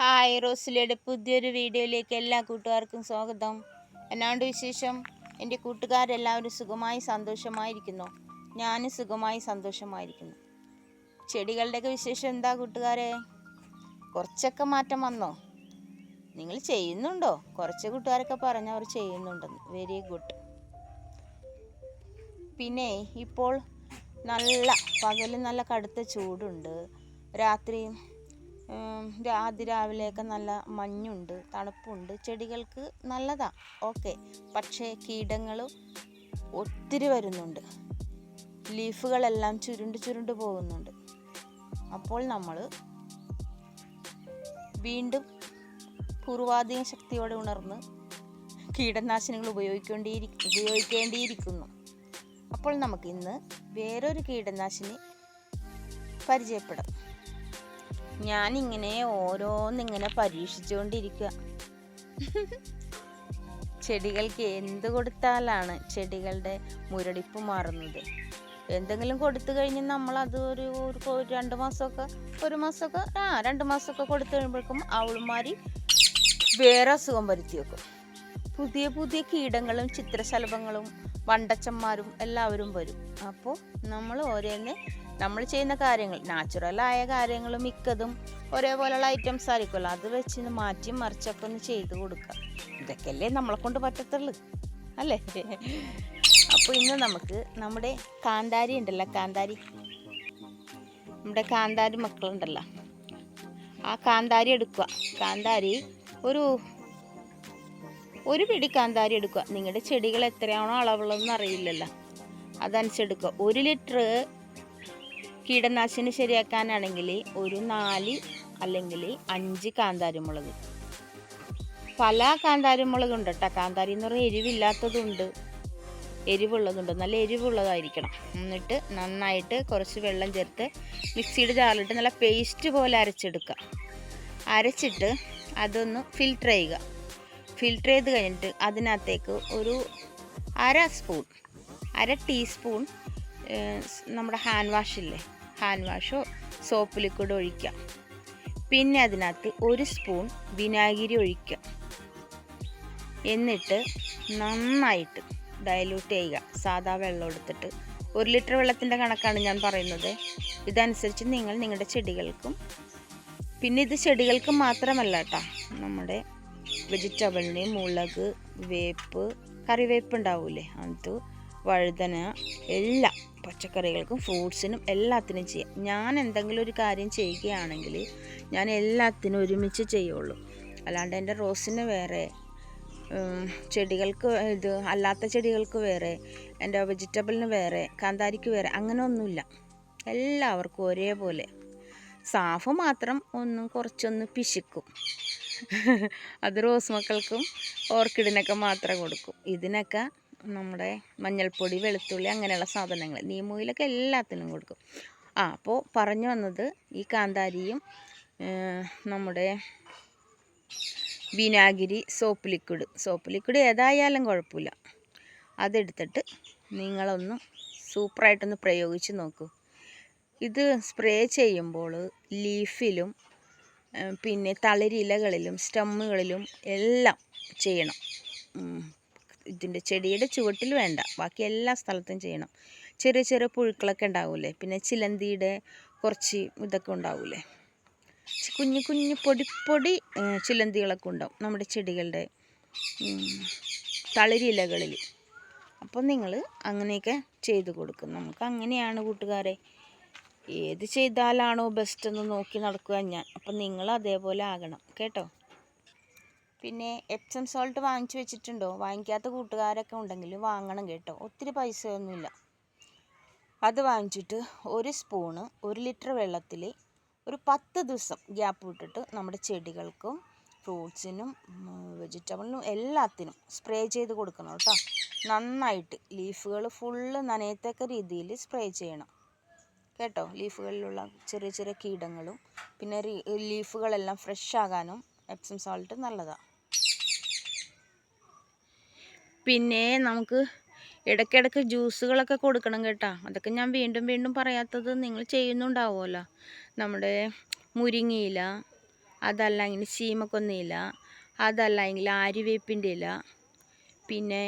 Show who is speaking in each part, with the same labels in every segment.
Speaker 1: Hi റോസിലയുടെ പുതിയൊരു വീഡിയോയിലേക്ക് എല്ലാ കൂട്ടുകാർക്കും സ്വാഗതം. എന്നാണ്ട് വിശേഷം? എന്റെ കൂട്ടുകാരെല്ലാവരും സുഖമായി സന്തോഷമായിരിക്കുന്നു. ഞാനും സുഖമായി സന്തോഷമായിരിക്കുന്നു. ചെടികളുടെയൊക്കെ വിശേഷം എന്താ കൂട്ടുകാരെ? കുറച്ചൊക്കെ മാറ്റം വന്നോ? നിങ്ങൾ ചെയ്യുന്നുണ്ടോ? കുറച്ച് കൂട്ടുകാരൊക്കെ പറഞ്ഞു അവർ ചെയ്യുന്നുണ്ടെന്ന്. വെരി ഗുഡ് പിന്നെ ഇപ്പോൾ നല്ല പകൽ നല്ല കടുത്ത ചൂടുണ്ട്. രാത്രി അതിരാവിലെയൊക്കെ നല്ല മഞ്ഞുണ്ട് തണുപ്പുണ്ട് ചെടികൾക്ക് നല്ലതാ. ഓക്കെ. പക്ഷേ കീടങ്ങൾ ഒത്തിരി വരുന്നുണ്ട്. ലീഫുകളെല്ലാം ചുരുണ്ട് ചുരുണ്ട് പോകുന്നുണ്ട്. അപ്പോൾ നമ്മൾ വീണ്ടും പൂർവാധീന ശക്തിയോടെ ഉണർന്ന് കീടനാശിനികൾ ഉപയോഗിക്കേണ്ടിയിരി ഉപയോഗിക്കേണ്ടിയിരിക്കുന്നു. അപ്പോൾ നമുക്ക് ഇന്ന് വേറൊരു കീടനാശിനി പരിചയപ്പെടാം. ഞാനിങ്ങനെ ഓരോന്നിങ്ങനെ പരീക്ഷിച്ചുകൊണ്ടിരിക്കുക ചെടികൾക്ക് എന്ത് കൊടുത്താലാണ് ചെടികളുടെ മുരടിപ്പ് മാറുന്നത്? എന്തെങ്കിലും കൊടുത്തു കഴിഞ്ഞ് നമ്മൾ അത് ഒരു രണ്ട് മാസമൊക്കെ ഒരു മാസമൊക്കെ ആ രണ്ട് മാസമൊക്കെ കൊടുത്തു കഴിയുമ്പോഴേക്കും അവളുമാരി വേറെ അസുഖം വരുത്തി വെക്കും. പുതിയ പുതിയ കീടങ്ങളും ചിത്രശലഭങ്ങളും വണ്ടച്ചന്മാരും എല്ലാവരും വരും. അപ്പോൾ നമ്മൾ ഓരോന്നെ നമ്മൾ ചെയ്യുന്ന കാര്യങ്ങൾ നാച്ചുറലായ കാര്യങ്ങൾ മിക്കതും ഒരേപോലെയുള്ള ഐറ്റംസ് ആയിരിക്കുമല്ലോ. അത് വെച്ച് മാറ്റി മറിച്ചൊക്കെ ഒന്ന് ചെയ്ത് കൊടുക്കുക. ഇതൊക്കെയല്ലേ നമ്മളെ കൊണ്ട് പറ്റത്തുള്ളൂ. അല്ലേ? അപ്പോൾ ഇന്ന് നമുക്ക് നമ്മുടെ കാന്താരി ഉണ്ടല്ലോ കാന്താരി. നമ്മുടെ കാന്താരി മക്കളുണ്ടല്ലോ. ആ കാന്താരി എടുക്കുക. കാന്താരി ഒരു ഒരു പിടി കാന്താരി എടുക്കുക. നിങ്ങളുടെ ചെടികൾ എത്രയാണോ അളവുള്ളതെന്ന് അറിയില്ലല്ലോ. അതനുസരിച്ച് എടുക്കുക. ഒരു ലിറ്റർ കീടനാശിനി ശരിയാക്കാനാണെങ്കിൽ ഒരു നാല് അല്ലെങ്കിൽ അഞ്ച് കാന്താരിമുളക്. പല കാന്താരിമുളക് ഉണ്ട് കേട്ടോ. കാന്താരി എന്ന് പറഞ്ഞാൽ എരിവില്ലാത്തതുണ്ട്. എരിവുള്ളതുണ്ട്. നല്ല എരിവുള്ളതായിരിക്കണം. എന്നിട്ട് നന്നായിട്ട് കുറച്ച് വെള്ളം ചേർത്ത് മിക്സിയുടെ ജാറിലിട്ട് നല്ല പേസ്റ്റ് പോലെ അരച്ചെടുക്കുക. അരച്ചിട്ട് അതൊന്ന് ഫിൽറ്റർ ചെയ്യുക. ഫിൽറ്റർ ചെയ്ത് കഴിഞ്ഞിട്ട് അതിനകത്തേക്ക് ഒരു അര സ്പൂൺ അര ടീസ്പൂൺ നമ്മുടെ ഹാൻഡ് വാഷില്ലേ ഹാൻഡ് വാഷോ സോപ്പ് ലിക്വിഡ് ഒഴിക്കാം. പിന്നെ അതിനകത്ത് ഒരു സ്പൂൺ വിനാഗിരി ഒഴിക്കുക എന്നിട്ട് നന്നായിട്ട് ഡയലൂട്ട് ചെയ്യുക. സാധാ വെള്ളം എടുത്തിട്ട്. ഒരു ലിറ്റർ വെള്ളത്തിന്റെ കണക്കാണ് ഞാൻ പറയുന്നത്. ഇതനുസരിച്ച് നിങ്ങൾ നിങ്ങളുടെ ചെടികൾക്കും പിന്നെ ഇത് ചെടികൾക്ക് മാത്രമല്ല കേട്ടോ നമ്മുടെ വെജിറ്റബിളിന് മുളക് വേപ്പ് കറിവേപ്പ് ഉണ്ടാവൂലേ അത് വഴുതന എല്ലാം പച്ചക്കറികൾക്കും ഫ്രൂട്ട്സിനും എല്ലാത്തിനും ചെയ്യാം. ഞാൻ എന്തെങ്കിലും ഒരു കാര്യം ചെയ്യുകയാണെങ്കിൽ ഞാൻ എല്ലാത്തിനും ഒരുമിച്ച് ചെയ്യുള്ളൂ. അല്ലാണ്ട് എന്റെ റോസിന് വേറെ ചെടികൾക്ക് ഇത് അല്ലാത്ത ചെടികൾക്ക് വേറെ എന്റെ വെജിറ്റബിളിന് വേറെ കാന്താരിക്ക് വേറെ അങ്ങനെ ഒന്നുമില്ല എല്ലാവർക്കും ഒരേപോലെ. സാഫ് മാത്രം ഒന്നും കുറച്ചൊന്ന് പിശിക്കും. അത് റോസ് മക്കൾക്കും ഓർക്കിഡിനൊക്കെ മാത്രം കൊടുക്കും. ഇതിനൊക്കെ നമ്മുടെ മഞ്ഞൾപ്പൊടി വെളുത്തുള്ളി അങ്ങനെയുള്ള സാധനങ്ങൾ നീമോയിലൊക്കെ എല്ലാത്തിനും കൊടുക്കും. ആ അപ്പോൾ പറഞ്ഞു വന്നത് ഈ കാന്താരിയും നമ്മുടെ വിനാഗിരി സോപ്പ് ലിക്വിഡ്. സോപ്പ് ലിക്വിഡ് ഏതായാലും കുഴപ്പമില്ല. അതെടുത്തിട്ട് നിങ്ങളൊന്ന് സൂപ്പറായിട്ടൊന്ന് പ്രയോഗിച്ച് നോക്കൂ. ഇത് സ്പ്രേ ചെയ്യുമ്പോൾ ലീഫിലും പിന്നെ തളിരിലകളിലും സ്റ്റമ്മുകളിലും എല്ലാം ചെയ്യണം. ഇതിന്റെ ചെടിയുടെ ചുവട്ടിൽ വേണ്ട. ബാക്കി എല്ലാ സ്ഥലത്തും ചെയ്യണം. ചെറിയ ചെറിയ പുഴുക്കളൊക്കെ ഉണ്ടാവില്ലേ പിന്നെ ചിലന്തിയുടെ കുറച്ച് ഇതൊക്കെ ഉണ്ടാവില്ലേ കുഞ്ഞു കുഞ്ഞു പൊടി പൊടി ചിലന്തികളൊക്കെ ഉണ്ടാവും നമ്മുടെ ചെടികളുടെ തളിരിലകളിൽ. അപ്പം നിങ്ങൾ അങ്ങനെയൊക്കെ ചെയ്ത് കൊടുക്കും. നമുക്ക് അങ്ങനെയാണ് കൂട്ടുകാരെ. ഏത് ചെയ്താലാണോ ബെസ്റ്റ് എന്ന് നോക്കി നടക്കുക ഞാൻ. അപ്പം നിങ്ങൾ അതേപോലെ ആകണം. കേട്ടോ? പിന്നെ എപ്സം സോൾട്ട് വാങ്ങിച്ചു വെച്ചിട്ടുണ്ടോ? വാങ്ങിക്കാത്ത കൂട്ടുകാരൊക്കെ ഉണ്ടെങ്കിൽ വാങ്ങണം കേട്ടോ. ഒത്തിരി പൈസയൊന്നുമില്ല. അത് വാങ്ങിച്ചിട്ട് ഒരു സ്പൂണ് ഒരു ലിറ്റർ വെള്ളത്തിൽ ഒരു പത്ത് ദിവസം ഗ്യാപ്പ് വിട്ടിട്ട് നമ്മുടെ ചെടികൾക്കും ഫ്രൂട്ട്സിനും വെജിറ്റബിളിനും എല്ലാത്തിനും സ്പ്രേ ചെയ്ത് കൊടുക്കണം കേട്ടോ. നന്നായിട്ട് ലീഫുകൾ ഫുള്ള് നനയത്തക്ക രീതിയിൽ സ്പ്രേ ചെയ്യണം. കേട്ടോ? ലീഫുകളിലുള്ള ചെറിയ ചെറിയ കീടങ്ങളും പിന്നെ ലീഫുകളെല്ലാം ഫ്രഷ് ആകാനും എപ്സം സോൾട്ട് നല്ലതാണ് പിന്നെ നമുക്ക് ഇടയ്ക്കിടയ്ക്ക് ജ്യൂസുകളൊക്കെ കൊടുക്കണം കേട്ടോ. അതൊക്കെ ഞാൻ വീണ്ടും വീണ്ടും പറയാത്തത് നിങ്ങൾ ചെയ്യുന്നുണ്ടാവുമല്ലോ. നമ്മുടെ മുരിങ്ങയില അതല്ല എങ്കിൽ ചീമക്കൊന്നയില അതല്ല എങ്കിൽ ആര്യവേപ്പിന്റെ ഇല പിന്നെ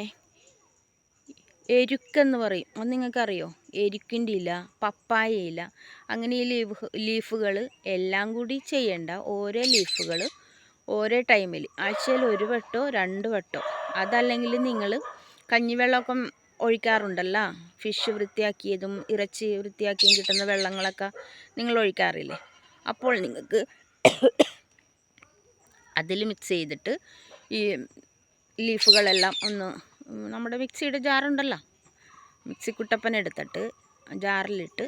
Speaker 1: എരുക്കെന്ന് പറയും. അത് നിങ്ങൾക്കറിയോ? എരുക്കിന്റെ ഇല പപ്പായ ഇല അങ്ങനെ ഈ ലീഫ് ലീഫുകൾ എല്ലാം കൂടി ചെയ്യേണ്ട ഓരോ ലീഫുകൾ ഓരോ ടൈമിൽ ആഴ്ചയിൽ ഒരു വട്ടോ രണ്ട് വട്ടോ. അതല്ലെങ്കിൽ നിങ്ങൾ കഞ്ഞിവെള്ളമൊക്കെ ഒഴിക്കാറുണ്ടല്ലോ? ഫിഷ് വൃത്തിയാക്കിയതും ഇറച്ചി വൃത്തിയാക്കിയും കിട്ടുന്ന വെള്ളങ്ങളൊക്കെ നിങ്ങൾ ഒഴിക്കാറില്ലേ? അപ്പോൾ നിങ്ങൾക്ക് അതിൽ മിക്സ് ചെയ്തിട്ട് ഈ ലീഫുകളെല്ലാം ഒന്ന് നമ്മുടെ മിക്സിയുടെ ജാറുണ്ടല്ലോ? മിക്സി കുട്ടപ്പൻ എടുത്തിട്ട് ജാറിലിട്ട്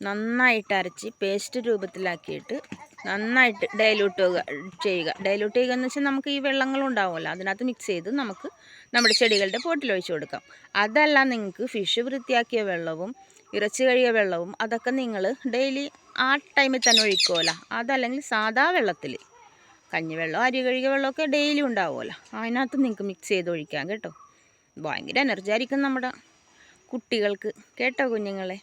Speaker 1: നന്നായിട്ട് അരച്ച് പേസ്റ്റ് രൂപത്തിലാക്കിയിട്ട് നന്നായിട്ട് ഡൈലൂട്ട് ചെയ്യുക. ഡൈലൂട്ട് ചെയ്യുക എന്ന് വെച്ചാൽ നമുക്ക് ഈ വെള്ളങ്ങൾ വെള്ളങ്ങളുണ്ടാവുമല്ലോ അതിനകത്ത് മിക്സ് ചെയ്ത് നമുക്ക് നമ്മുടെ ചെടികളുടെ പോട്ടിൽ ഒഴിച്ചു കൊടുക്കാം. അതല്ല നിങ്ങൾക്ക് ഫിഷ് വൃത്തിയാക്കിയ വെള്ളവും ഇറച്ചി കഴിയ വെള്ളവും അതൊക്കെ നിങ്ങൾ ഡെയിലി ആ ടൈമിൽ തന്നെ ഒഴിക്കുമല്ലോ. അതല്ലെങ്കിൽ സാധാ വെള്ളത്തിൽ കഞ്ഞിവെള്ളം അരി കഴുകിയ വെള്ളമൊക്കെ ഡെയിലി ഉണ്ടാവുമല്ലോ. അതിനകത്ത് നിങ്ങൾക്ക് മിക്സ് ചെയ്ത് ഒഴിക്കാം കേട്ടോ. ഭയങ്കര എനർജി ആയിരിക്കും നമ്മുടെ കുട്ടികൾക്ക്. കേട്ടോ കുഞ്ഞുങ്ങളെ?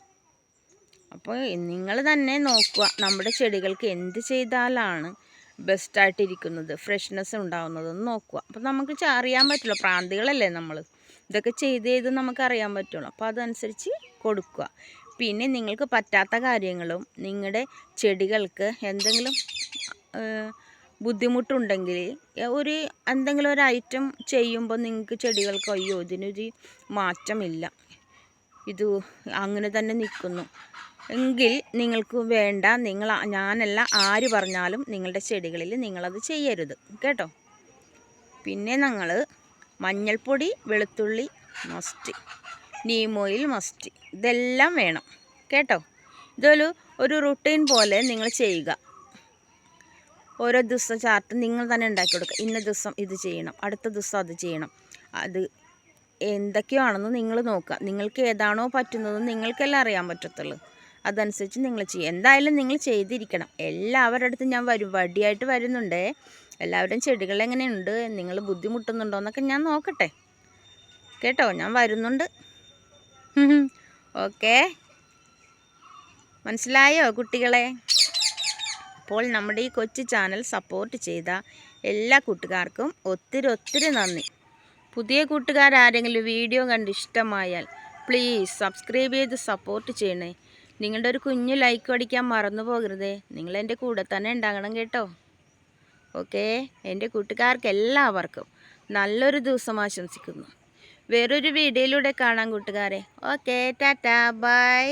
Speaker 1: അപ്പോൾ നിങ്ങൾ തന്നെ നോക്കുക നമ്മുടെ ചെടികൾക്ക് എന്ത് ചെയ്താലാണ് ബെസ്റ്റായിട്ടിരിക്കുന്നത് ഫ്രഷ്നെസ് ഉണ്ടാകുന്നതെന്ന് നോക്കുക. അപ്പോൾ നമുക്ക് അറിയാൻ പറ്റുള്ളൂ. പ്രാന്തികളല്ലേ നമ്മൾ ഇതൊക്കെ ചെയ്ത് ചെയ്ത് നമുക്ക് അറിയാൻ പറ്റുള്ളൂ. അപ്പോൾ അതനുസരിച്ച് കൊടുക്കുക. പിന്നെ നിങ്ങൾക്ക് പറ്റാത്ത കാര്യങ്ങളും നിങ്ങളുടെ ചെടികൾക്ക് എന്തെങ്കിലും ബുദ്ധിമുട്ടുണ്ടെങ്കിൽ ഒരു എന്തെങ്കിലും ഒരു ഐറ്റം ചെയ്യുമ്പോൾ നിങ്ങൾക്ക് ചെടികൾക്ക് അയ്യോ ഇതിനൊരു മാറ്റമില്ല. ഇത് അങ്ങനെ തന്നെ നിൽക്കുന്നു. എങ്കിൽ നിങ്ങൾക്ക് വേണ്ട നിങ്ങൾ ഞാനല്ല ആര് പറഞ്ഞാലും നിങ്ങളുടെ ചെടികളിൽ നിങ്ങളത് ചെയ്യരുത്. കേട്ടോ? പിന്നെ ഞങ്ങൾ മഞ്ഞൾപ്പൊടി വെളുത്തുള്ളി മസ്റ്റ് നീം ഓയിൽ മസ്റ്റ് ഇതെല്ലാം വേണം. കേട്ടോ? ഇതൊരു ഒരു റുട്ടീൻ പോലെ നിങ്ങൾ ചെയ്യുക. ഓരോ ദിവസം ചാർട്ട് നിങ്ങൾ തന്നെ ഉണ്ടാക്കി കൊടുക്കുക. ഇന്ന ദിവസം ഇത് ചെയ്യണം അടുത്ത ദിവസം അത് ചെയ്യണം. അത് എന്തൊക്കെയാണെന്ന് നിങ്ങൾ നോക്കുക. നിങ്ങൾക്ക് ഏതാണോ പറ്റുന്നത് നിങ്ങൾക്കെല്ലാം അറിയാൻ പറ്റത്തുള്ളൂ. അതനുസരിച്ച് നിങ്ങൾ ചെയ്യുക എന്തായാലും നിങ്ങൾ ചെയ്തിരിക്കണം. എല്ലാവരുടെ അടുത്തും ഞാൻ വരും വടിയായിട്ട് വരുന്നുണ്ടേ. എല്ലാവരുടെയും ചെടികൾ എങ്ങനെയുണ്ട്? നിങ്ങൾ ബുദ്ധിമുട്ടുന്നുണ്ടോ എന്നൊക്കെ ഞാൻ നോക്കട്ടെ. കേട്ടോ? ഞാൻ വരുന്നുണ്ട്. ഓക്കെ. മനസ്സിലായോ കുട്ടികളെ? അപ്പോൾ നമ്മുടെ ഈ കൊച്ചു ചാനൽ സപ്പോർട്ട് ചെയ്ത എല്ലാ കൂട്ടുകാർക്കും ഒത്തിരി ഒത്തിരി നന്ദി. പുതിയ കൂട്ടുകാരാരെങ്കിലും വീഡിയോ കണ്ട് ഇഷ്ടമായാൽ പ്ലീസ് സബ്സ്ക്രൈബ് ചെയ്ത് സപ്പോർട്ട് ചെയ്യണേ. നിങ്ങളുടെ ഒരു കുഞ്ഞു ലൈക്ക് അടിക്കാൻ മറന്നു പോകരുതേ. നിങ്ങൾ എന്റെ കൂടെ തന്നെ ഉണ്ടാകണം കേട്ടോ. ഓക്കെ എന്റെ കൂട്ടുകാർക്ക് എല്ലാവർക്കും നല്ലൊരു ദിവസം ആശംസിക്കുന്നു. വേറൊരു വീഡിയോയിലൂടെ കാണാം കൂട്ടുകാരെ. Okay tata bye